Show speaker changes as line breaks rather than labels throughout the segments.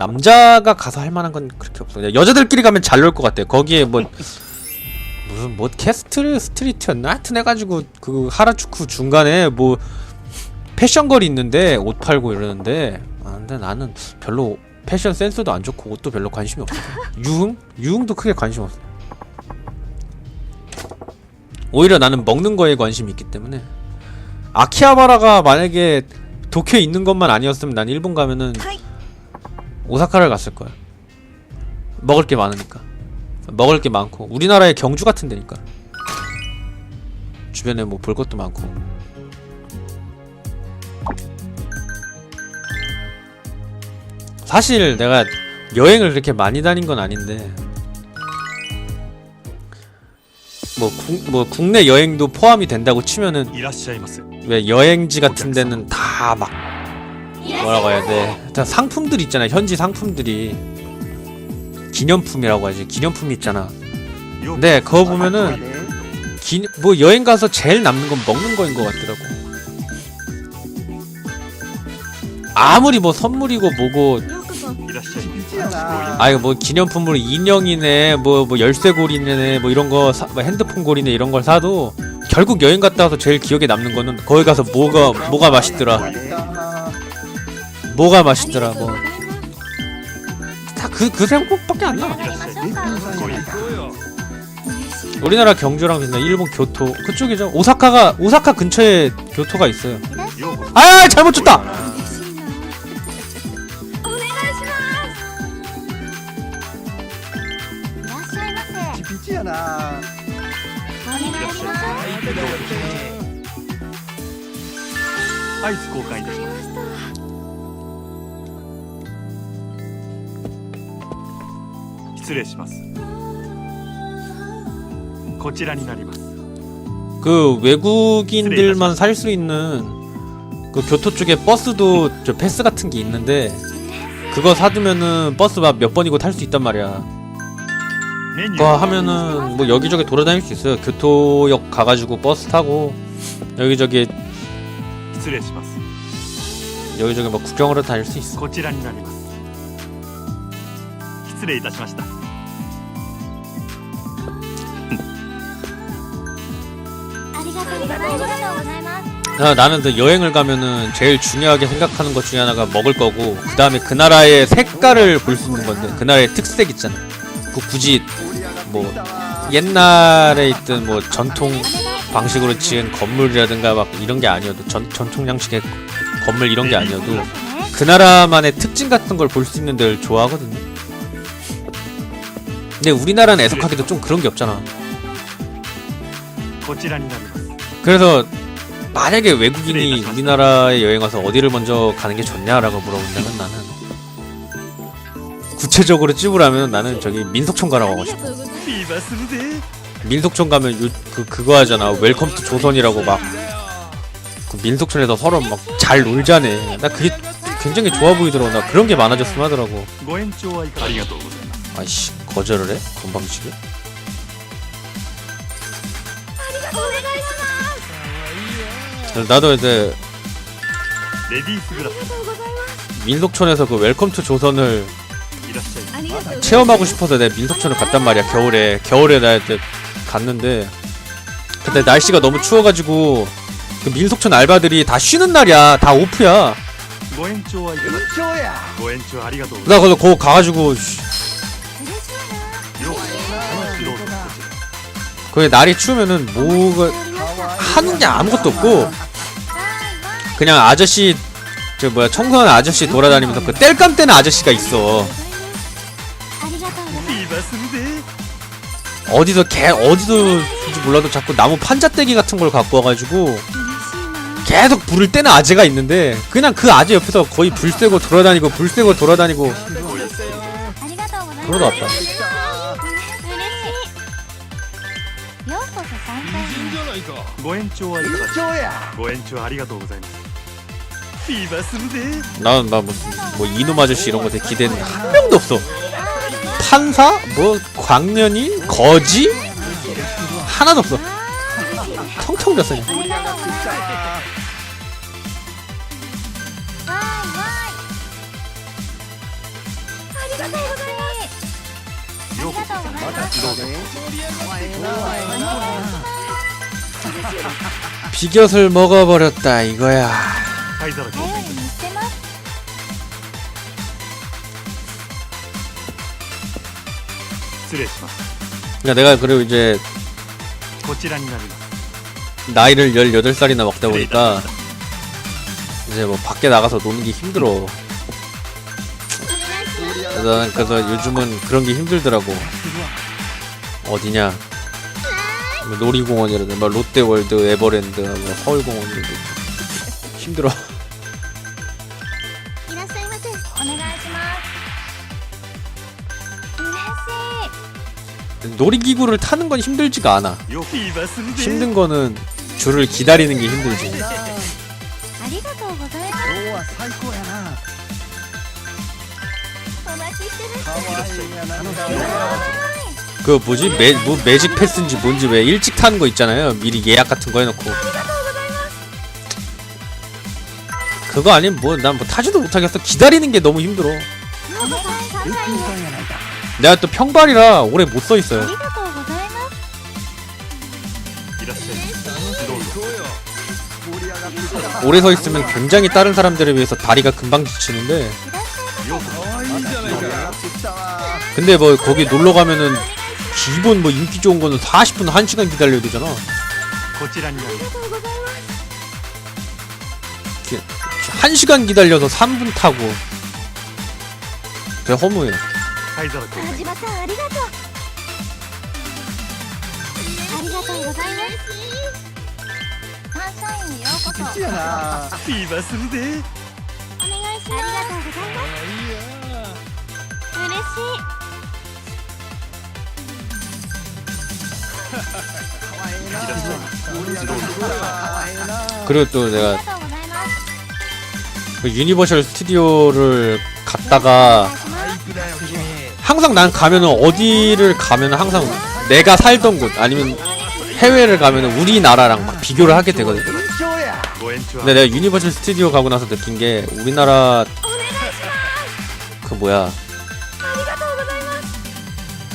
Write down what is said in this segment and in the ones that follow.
남자가 가서 할 만한 건 그렇게 없어. 그냥 여자들끼리 가면 잘 놀 것 같아. 거기에 뭐 무슨 뭐 캐스트 스트리트였나 하여튼 해가지고 그 하라주쿠 중간에 뭐 패션 거리 있는데 옷 팔고 이러는데 아 근데 나는 별로 패션 센스도 안 좋고 옷도 별로 관심이 없어. 유흥? 유흥도 크게 관심 없어. 오히려 나는 먹는 거에 관심이 있기 때문에 아키하바라가 만약에 도쿄에 있는 것만 아니었으면 난 일본 가면은 오사카를 갔을 거야. 먹을 게 많으니까. 먹을 게 많고 우리나라의 경주 같은 데니까. 주변에 뭐 볼 것도 많고. 사실 내가 여행을 그렇게 많이 다닌 건 아닌데 뭐, 국, 뭐 국내 여행도 포함이 된다고 치면은 왜 여행지 같은 데는 다 막 뭐라고 해야 돼? 일단 상품들 있잖아. 현지 상품들이 기념품이라고 하지. 기념품 있잖아. 근데 네, 그거 아, 보면은 아, 네. 기, 뭐 여행 가서 제일 남는 건 먹는 거인 것 같더라고. 아무리 뭐 선물이고 뭐고 아이고 뭐 기념품으로 인형이네 뭐뭐 뭐 열쇠고리네 뭐 이런 거 사, 뭐 핸드폰 고리네 이런 걸 사도 결국 여행 갔다 와서 제일 기억에 남는 거는 거기 가서 뭐가 뭐가 맛있더라. 아, 네. 뭐가 맛있더라 뭐. 다그그 그 생각밖에 안 나. 우리나라 경주랑 빛나 일본 교토 그쪽이죠. 오사카가 오사카 근처에 교토가 있어요. 아 잘못 쳤다.
失礼しますこちらになります
그 외국인들만 살 수 있는 그 교토 쪽에 버스도 저 패스 같은 게 있는데 그거 사두면은 버스 몇 번이고 탈 수 있단 말이야.
メニュ
그거
ー
하면은 뭐 여기저기 돌아다닐 수 있어요. 교토역 가가지고 버스 타고 여기저기
失礼します
여기저기 뭐 구경하러 다닐 수 있어.
こちらになります失礼いたしました
나, 나는 그 여행을 가면은 제일 중요하게 생각하는 것 중에 하나가 먹을 거고 그 다음에 그 나라의 색깔을 볼 수 있는 건데 그 나라의 특색 있잖아. 그 굳이 뭐 옛날에 있던 뭐 전통 방식으로 지은 건물이라든가 막 이런 게 아니어도 전, 전통 양식의 건물 이런 게 아니어도 그 나라만의 특징 같은 걸 볼 수 있는 데를 좋아하거든요. 근데 우리나라는 애석하게도 좀 그런 게 없잖아.
こちらになります
그래서 만약에 외국인이 우리나라에 여행 와서 어디를 먼저 가는 게 좋냐라고 물어본다면 나는 구체적으로 찝으라면 나는 저기 민속촌 가라고 하고 싶어. 민속촌 가면 요, 그 그거 하잖아. 웰컴 투 조선이라고 막 그 민속촌에서 서로 막 잘 놀자네. 나 그게 굉장히 좋아 보이더라고. 나 그런 게 많아졌으면 하더라고. 아이씨 거절을 해? 건방지게? 네, 나도 이제 민속촌에서 그 웰컴 투 조선을 체험하고 싶어서 내 민속촌을 갔단 말이야 겨울에. 겨울에 나 이제 갔는데. 근데 날씨가 너무 추워가지고 그 민속촌 알바들이 다 쉬는 날이야. 다 오프야. 나 그래서 거 가가지고 그게 날이 추우면은 뭐가 하는 게 아무것도 없고. 그냥 아저씨 저 뭐야 청소하는 아저씨 돌아다니면서 그 뗄감 떼는 아저씨가 있어 어디서 개 어디서인지 몰라도 자꾸 나무 판자떼기 같은 걸 갖고 와가지고 계속 불을 떼는 아재가 있는데 그냥 그 아재 옆에서 거의 불 쐬고 돌아다니고 불 쐬고 돌아다니고 그러다 왔다
고엔쪼 아리가토 고엔쪼 아리가토 고자이마스 난,
나 무슨, 뭐, 이놈 아저씨 이런 것에 기대는 한 명도 없어. 판사? 뭐, 광년이? 거지? 하나도 없어. 텅텅 졌어,
요
비곁을 먹어버렸다, 이거야.
灰皿交
頼
換
りにしてます
失礼します
그러니까 내가 그리고 이제
こちらになります
나이를 18살이나 먹다 보니까 이제 뭐 밖에 나가서 노는 게 힘들어 그래서 나는 그래서 요즘은 그런 게 힘들더라고 어디냐 뭐 놀이공원이라든 뭐 롯데월드 에버랜드 뭐 서울공원 이런 데 힘들어 놀이기구를 타는 건 힘들지가 않아. 힘든 거는 줄을 기다리는 게 힘들지. 그 뭐지 매, 뭐 매직 패스인지 뭔지 왜 일찍 타는 거 있잖아요 미리 예약 같은 거 해놓고 그거 아니면 뭐 난뭐 타지도 못하겠어 기다리는 게 너무 힘들어
ようこそサンシャインへ
一品さんやないか
내가 또 평발이라 오래 못 서
あ
있어요
りがとうございます
いらっしゃいますどうぞ
盛り上がってきた
오래 서 있으면 굉장히 다른 사람들에 비해서 다리가 금방 지치는데
いらっしゃいませ
ようこ
かわいいじゃないか盛り上がってきたわ
근데 뭐 거기 놀러 가면은 기본 뭐 인기 좋은 거는 40분 1시간 기다려야 되잖아
こちらになります
1시간 기다려서 3분 타고 되게 허무해
灰皿交換
田島さんありがとうありがとうございますサンシャインへようこそ
好きやな
言いますんで
お願いしますありがとうございます嬉しい
かわいいな盛り上がってきたかわいいな
그리고 또
あり
내가
がとうございます
그 유니버셜 스튜디오를 갔다가
お願いします
항상 난 가면은 어디를 가면은 항상 내가 살던 곳 아니면 해외를 가면은 우리나라랑 막 비교를 하게 되거든. 근데 내가 유니버셜 스튜디오 가고 나서 느낀 게 우리나라 그 뭐야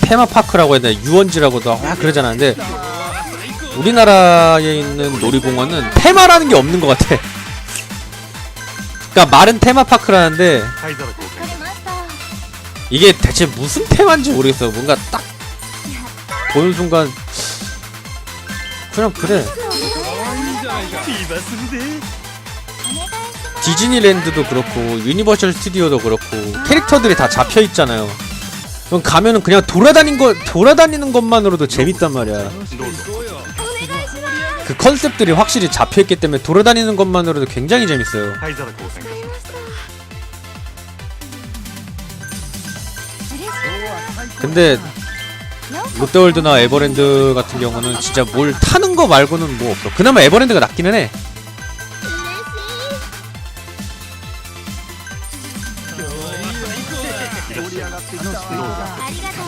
테마파크라고 해야 되나 유원지라고도 막 그러잖아. 근데 우리나라에 있는 놀이공원은 테마라는 게 없는 것 같아. 그러니까 말은 테마파크라는데 이게 대체 무슨 테마인지 모르겠어. 뭔가 딱 보는 순간 그냥 그래. 디즈니랜드도 그렇고 유니버셜 스튜디오도 그렇고 캐릭터들이 다 잡혀 있잖아요. 그럼 가면은 그냥 돌아다닌 거 돌아다니는 것만으로도 재밌단 말이야. 그 컨셉들이 확실히 잡혀 있기 때문에 돌아다니는 것만으로도 굉장히 재밌어요. 근데 롯데월드나 에버랜드 같은 경우는 진짜 뭘 타는 거 말고는 뭐 없어. 그나마 에버랜드가 낫기는 해.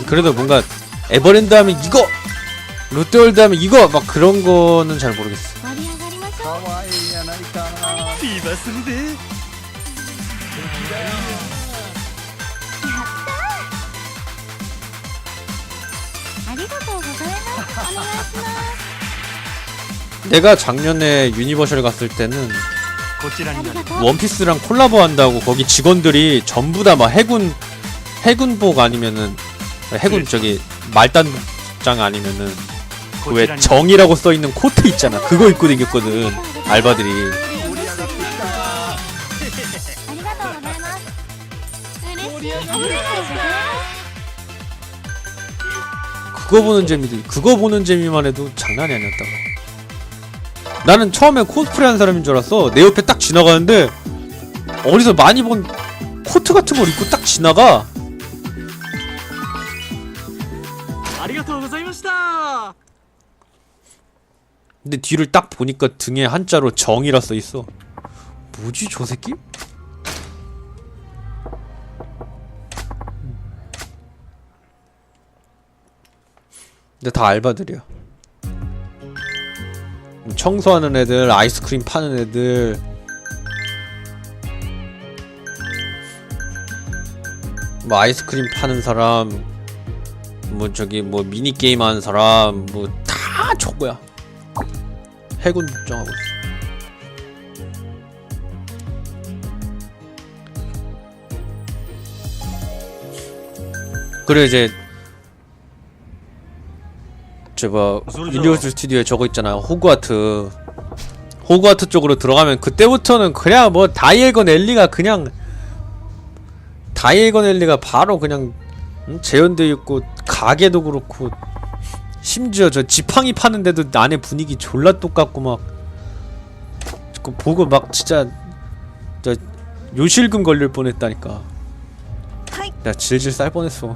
그래도 뭔가 에버랜드 하면 이거 롯데월드 하면 이거 막 그런 거는 잘 모르겠어. 내가 작년에 유니버셜 갔을 때는 원피스랑 콜라보 한다고 거기 직원들이 전부 다 막 해군 해군복 아니면은 해군 저기 말단장 아니면은 그 왜 정이라고 써 있는 코트 있잖아. 그거 입고 다녔거든 알바들이. 그거 보는 재미들 그거 보는 재미만 해도 장난이 아니었다고. 나는 처음에 코스프레 한 사람인 줄 알았어. 내 옆에 딱 지나가는데 어디서 많이 본 코트 같은 걸 입고 딱 지나가. 근데 뒤를 딱 보니까 등에 한자로 정이라 써있어. 뭐지 저 새끼? 근데 다 알바들이야. 청소하는 애들, 아이스크림 파는 애들. 뭐 아이스크림 파는 사람 뭐 저기 뭐 미니 게임 하는 사람 뭐 다 저거야 해군 걱정하고 있어 그래 이제 저봐 유니버설 스튜디오에 저거 있잖아 호그와트 호그와트 쪽으로 들어가면 그때부터는 그냥 뭐 다이애건 엘리가 그냥 다이애건 엘리가 바로 그냥 응? 재현돼 있고 가게도 그렇고 심지어 저 지팡이 파는데도 안에 분위기 졸라 똑같고 막그 보고 막 진짜 저 요실금 걸릴 뻔했다니까. 나 질질 쌀 뻔했어.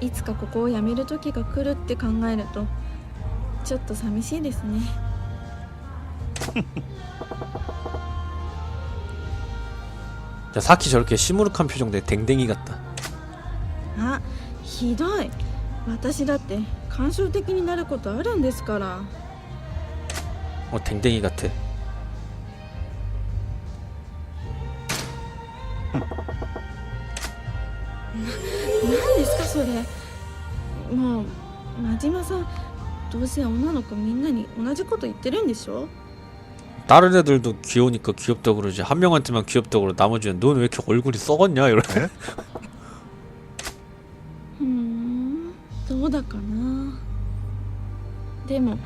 いつかここを辞める時が来るって考えるとちょっと寂しいですね
야, 사키 저렇게 시무룩한 표정 내 댕댕이 같다
あひどい私だって感傷的になることあるんですから
어 댕댕이 같아
どうせ女の子みんなに同じこと言ってるんでしょ
다른 애들도 귀여우니까 귀엽다고 그러지 한 명한테만 귀엽다고 그러 나머지는 넌 왜 이렇게 얼굴이 썩었냐 이러
うーんどうだかなでも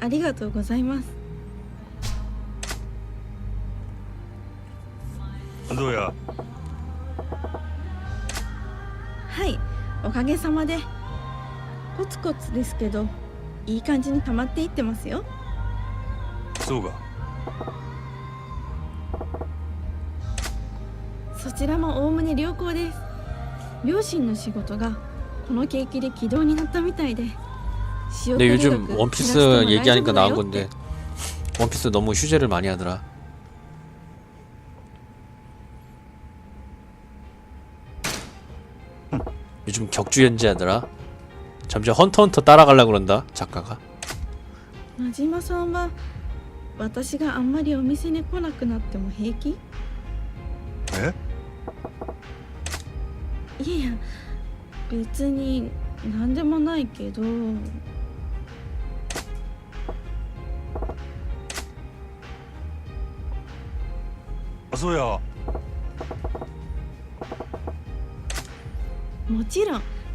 ありがとうございます
どうや
はいおかげさまで コツコツですけどいい感じに溜まっていってますよ
そうか
そちらもおおむね良好です両親の仕事がこの景気で軌道になったみたいで仕送
근데
り
요즘
額
원피스
減らしても大丈夫
얘기하니까
だ
나온
よって
건데 원피스 너무 휴재를 많이 하더라 요즘 격주 연재하더라 점점 헌터헌터 따라가려 그런다 작가가
真島さんは私があんまりお店に来なくなっても平気
え
いや別に何でもないけど
あそうや
もちろん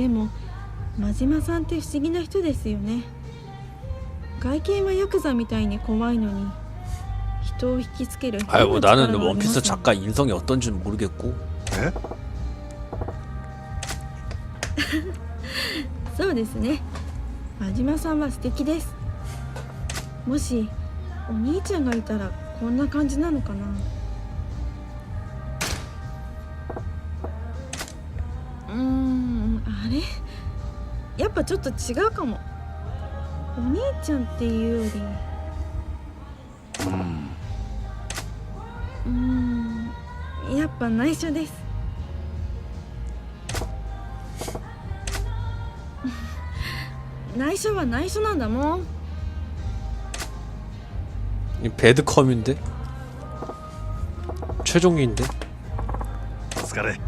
でも真島さんって不思議な人ですよね外見はヤクザみたいに怖いのに人を引きつける
아유 뭐
変な
나는
力があり
원피스
ますよ
작가 인성이 어떤지는 모르겠고
え
そうですね真島さんは素敵ですもしお兄ちゃんがいたらこんな感じなのかな れやっぱちょっと違うかもお兄ちゃんっていうより
うん
うーんい ぱ内緒です内緒は内緒なんだもん
이 배드컴인데? 최종인데?
お疲れ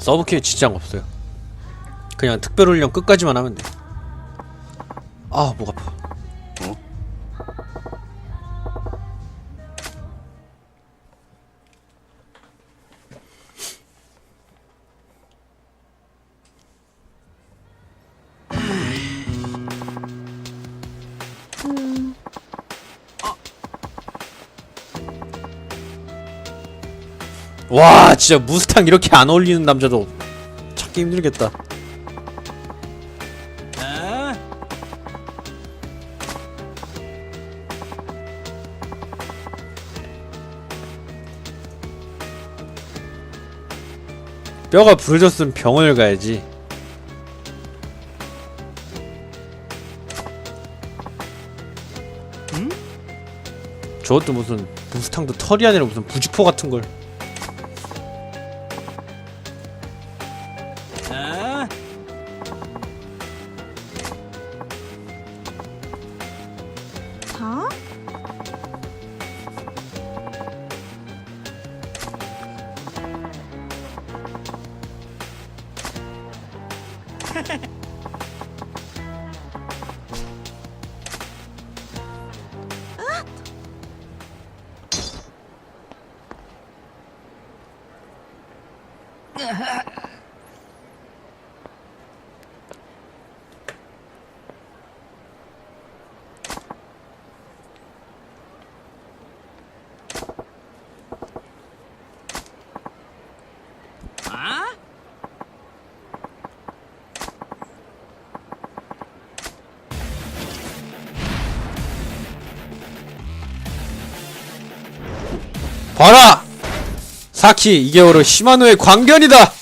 서브키에 지장 없어요. 그냥 특별훈련 끝까지만 하면 돼. 아, 목 아파. 와, 진짜 무스탕 이렇게 안 어울리는 남자도 찾기 힘들겠다. 뼈가 부러졌으면 병원을 가야지. 저것도 무슨 무스탕도 털이 아니라 무슨 부직포 같은 걸. 봐라! 사키 이게 바로 시마노의 광견이다!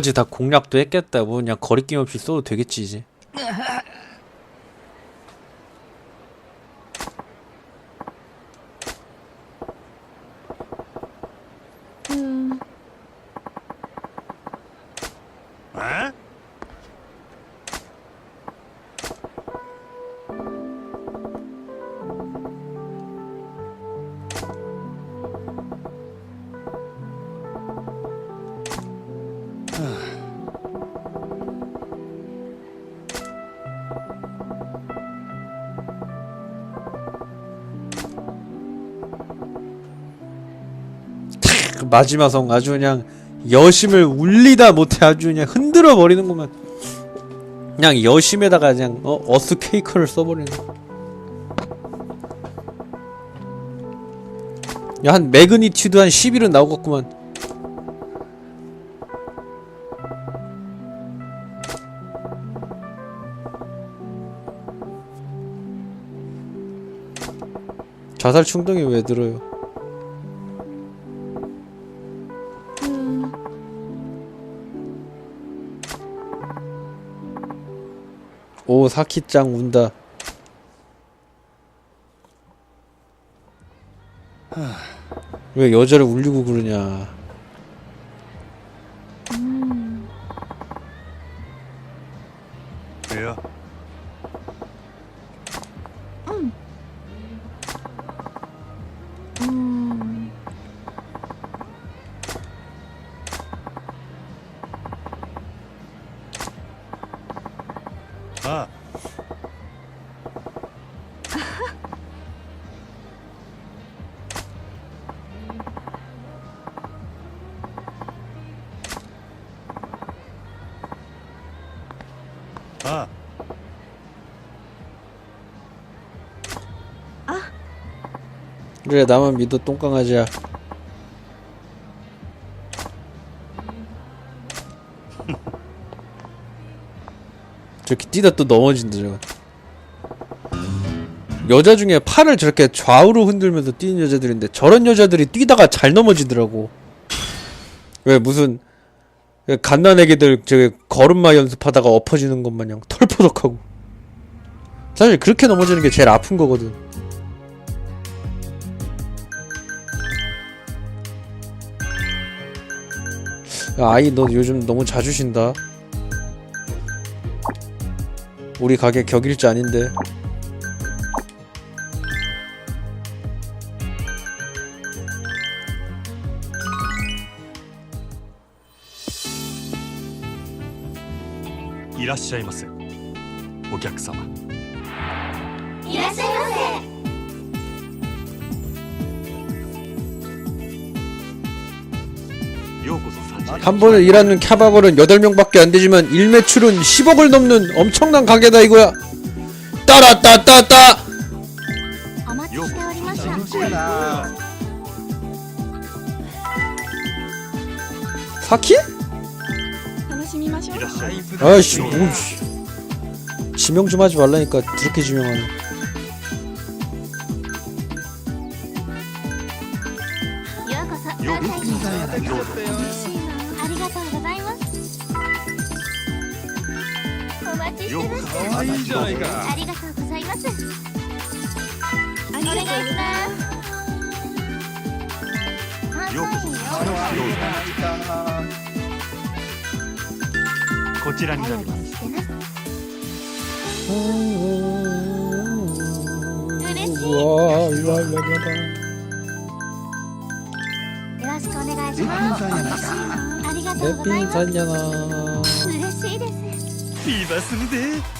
문까지 다 공략도 했겠다. 뭐 그냥 거리낌 없이 써도 되겠지 이제. 마지막성 아주 그냥 여심을 울리다 못해 아주 그냥 흔들어 버리는구만. 그냥 여심에다가 그냥 어 어스 케이크를 써버리는. 야 한 매그니튜드 한 11은 나오겠구만. 자살 충동이 왜 들어요? 사키짱 운다. 왜 여자를 울리고 그러냐? 그래 나만 믿어 똥강아지야. 저렇게 뛰다 또 넘어진다 저거. 여자 중에 팔을 저렇게 좌우로 흔들면서 뛰는 여자들인데 저런 여자들이 뛰다가 잘 넘어지더라고. 왜 무슨 왜 갓난 애기들 저기 걸음마 연습하다가 엎어지는 것 마냥 털포덕하고. 사실 그렇게 넘어지는 게 제일 아픈 거거든 야, 아이 너 요즘 너무 자주 쉰다 우리 가게 격일지 아닌데
いらっしゃいませお客様
いらっしゃいませ
한 번에 일하는 캬바걸은 8명밖에 안 되지만 일매출은 10억을 넘는 엄청난 가게다 이거야. 따라따따따. 사키? 아이씨, 뭐, 지명 좀 하지 말라니까 그렇게 지명하네.
じゃない
か
ありがとうございますお願いします
よここちらにな
り
ます
わい
わいわいわ
よろしくお願いします。ありがとうございます。嬉しいです。
ビバスムで。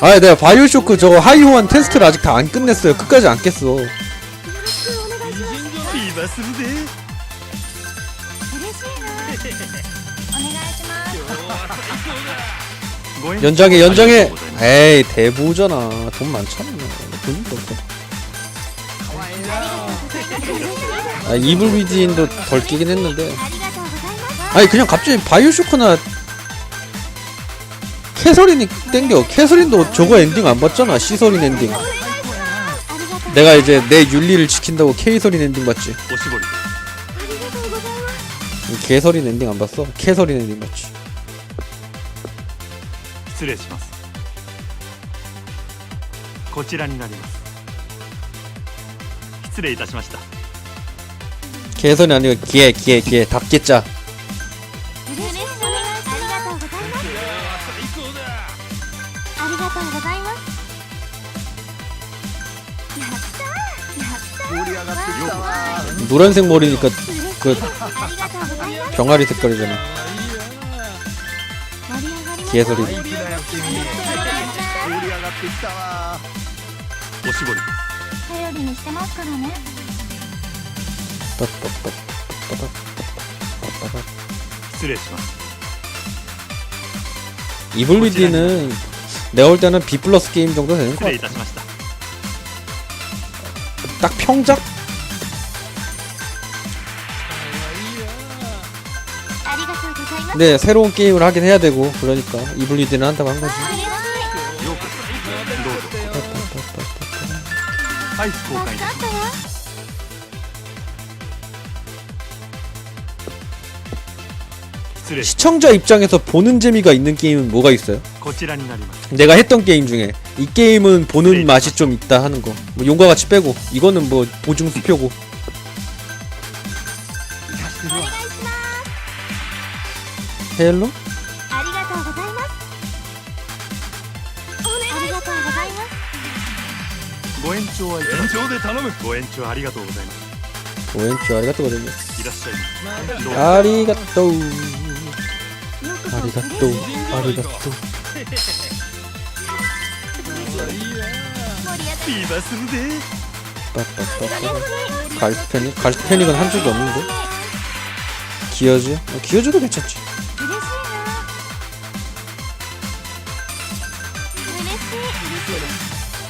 아 내가 바이오쇼크 저거 하이호한 테스트를 아직 다 안 끝냈어요 끝까지 안 깼어
よろしくお願いします
ピーバスルで
嬉しいなお願いします
ご縁
연장해
あり
연장해
がとうございます
에이 대부잖아 돈 많잖아 돈도 없어 아 이블 리딘도 덜 끼긴 했는데
ありがとうございます
아니 그냥 갑자기 바이오쇼크나 캐서린이 땡겨 캐서린도 저거 엔딩 안 봤잖아 시서린 엔딩
ありがとう
내가 이제 내 윤리를 지킨다고 케이서린 엔딩 봤지
おしぼりで
ありがとうございます
개서린 엔딩 안 봤어? 캐서린 엔딩 봤지
失礼しますこちらになります失礼いたしました
개선이 아니고 개, 개, 개, 닭개짜. 노란색 머리니까
嬉しい
그
ありがとうございます
병아리 색깔이잖아.
盛り上がりました
개소리.
元気だよ君盛り上がってきたわ
おしぼりで
頼りにしてますからね
失礼します
이블리디는 내가 볼 때는 B 플러스 게임 정도 되는
失
것
礼い
같아.
たしました
딱 평작? 근데 새로운 게임을 하긴 해야 되고 그러니까 이블리드는 한다고 한 거지. 시청자 입장에서 보는 재미가 있는 게임은 뭐가 있어요? 내가 했던 게임 중에 이 게임은 보는 맛이 좀 있다 하는 거. 뭐 용과 같이 빼고 이거는 뭐 보증 수표고.
ご
延長はい延長で頼むご延長ありがとうございます
오엔치 아리가또거든요.
いらっしゃいませどうぞ
아리가또.
ようこそ
아리가또. 아리가또.
盛り上がり
ビバするで
빠빠빠빠. 갈스페닉? 갈스페닉은 한 적이 없는데? 기어즈? 어, 기어즈도 괜찮지.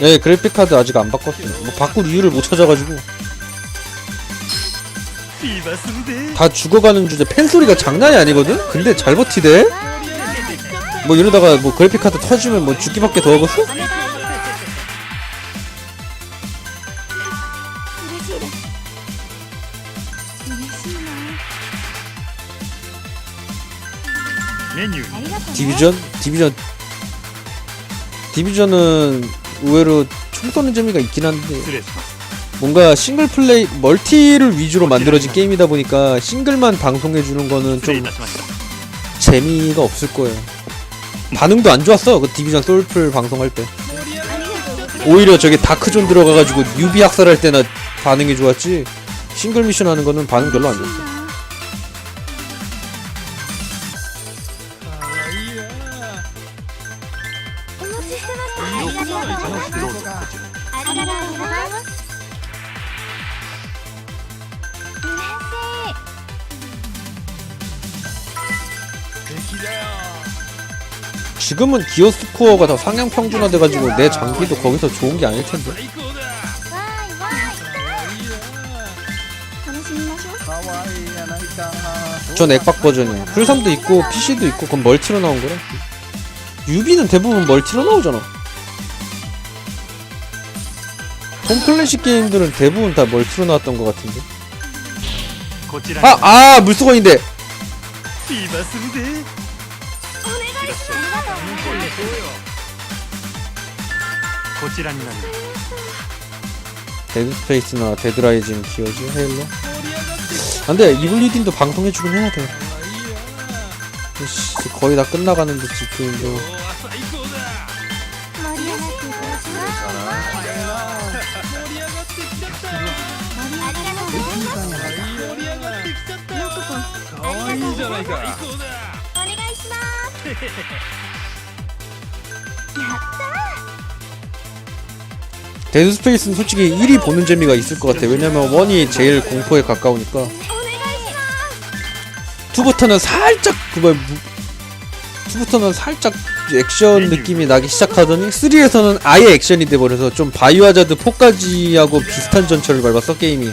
네 그래픽 카드 아직 안 바꿨어요. 뭐 바꿀 이유를 못 찾아가지고 다 죽어가는 주제 팬 소리가 장난이 아니거든. 근데 잘 버티대. 뭐 이러다가 뭐 그래픽 카드 터지면 뭐 죽기밖에 더 하겠어? 디비전 디비전 디비전은 의외로 총 쏘는 재미가 있긴 한데 뭔가 싱글 플레이 멀티를 위주로 만들어진 게임이다 보니까 싱글만 방송해 주는 거는 좀 재미가 없을 거예요. 반응도 안 좋았어. 그 디비전 솔플 방송할 때. 오히려 저게 다크존 들어가가지고 뉴비 학살할 때나 반응이 좋았지. 싱글 미션 하는 거는 반응 별로 안 좋았어. 지금은 기어스코어가 다 상향 평준화돼가지고 내 장비도 거기서 좋은 게 아닐 텐데. 전 액박 버전이에요. 풀삼도 있고 PC도 있고 그건 멀티로 나온 거라. 유비는 대부분 멀티로 나오잖아. 홈 클래식 게임들은 대부분 다 멀티로 나왔던 것 같은데. 아, 아, 물수건인데.
ビバするでいらっしゃい
ありがとうございます
こちらになります
데드 스페이스나 데드 라이징 기어즈 헤일로. 아, 근데 이블리딘도 방송해주긴 해야 돼. 씨, 거의 다 끝나가는데 지금도
盛り上がって
데드 스페이스는 솔직히 1위 보는 재미가 있을 것 같아. 왜냐면 1이 제일 공포에 가까우니까. 2부터는 살짝 그걸 2부터는 살짝 액션 느낌이 나기 시작하더니 3에서는 아예 액션이 돼버려서 좀 바이오하자드 4까지 하고 비슷한 전철을 밟았어 게임이.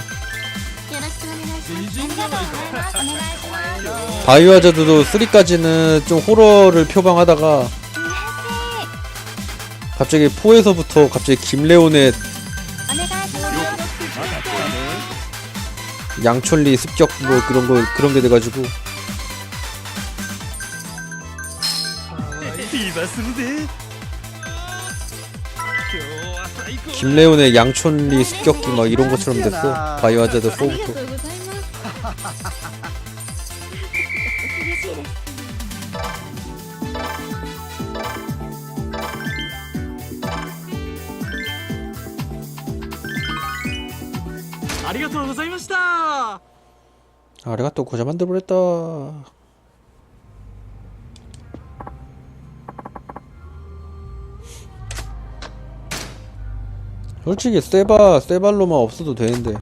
바이오하자드도 3까지는 좀 호러를 표방하다가 갑자기 4에서부터 갑자기 김레온의 양촌리 습격 뭐 그런 거 그런 게 돼가지고. 김레온의 양촌리 습격기 막 이런 것처럼 됐어 바이오하자드 4부터.
ございました
아래가 또 고자 만들어버렸다 솔직히 세바 세발로만 없어도 되는데